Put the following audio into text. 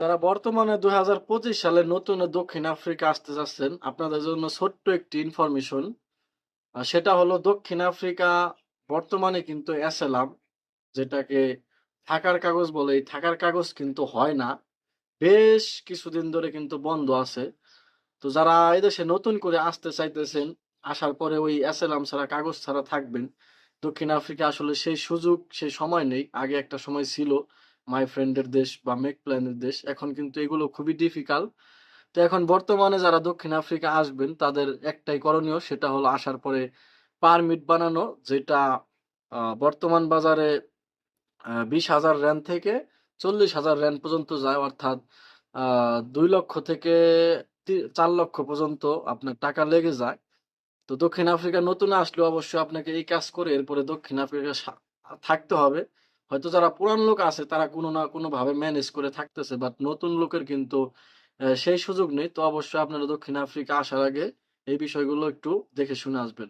যারা বর্তমানে দুই হাজার পঁচিশ সালে নতুন দক্ষিণ আফ্রিকা আসতে যাচ্ছেন। আপনাদের জন্য ছোট্ট একটি ইনফরমেশন সেটা হলো দক্ষিণ আফ্রিকা বর্তমানে কিন্তু অ্যাসেলাম যেটাকে থাকার কাগজ বলে। এই থাকার কাগজ কিন্তু হয় না, বেশ কিছুদিন ধরে কিন্তু বন্ধ আছে। তো যারা এদেশে নতুন করে আসতে চাইতেছেন, আসার পরে ওই অ্যাসেলাম ছাড়া, কাগজ ছাড়া থাকবেন। দক্ষিণ আফ্রিকা আসলে সেই সুযোগ, সেই সময় নেই। আগে একটা সময় ছিল। মাই ফ্রেন্ডের দেশ বা মেক প্ল্যানের দেশ। এখন কিন্তু এগুলো খুবই ডিফিকাল্ট তো এখন বর্তমানে যারা দক্ষিণ আফ্রিকা আসবেন, তাদের একটাই করণীয়, সেটা হলো আসার পরে পারমিট বানানো, যেটা বর্তমান বাজারে বিশ হাজার র্যান থেকে চল্লিশ হাজার র্যান পর্যন্ত যায়। অর্থাৎ দুই লক্ষ থেকে চার লক্ষ পর্যন্ত আপনার টাকা লেগে যায়। তো দক্ষিণ আফ্রিকা নতুন আসলে অবশ্যই আপনাকে এই কাজ করে, এরপরে দক্ষিণ আফ্রিকা থাকতে হবে। হয়তো যারা পুরান লোক আছে, তারা কোনো না কোনো ভাবে ম্যানেজ করে থাকতেছে বাট নতুন লোকের কিন্তু সেই সুযোগ নেই। তো অবশ্যই আপনারা দক্ষিণ আফ্রিকা আসার আগে এই বিষয়গুলো একটু দেখে শুনে আসবেন।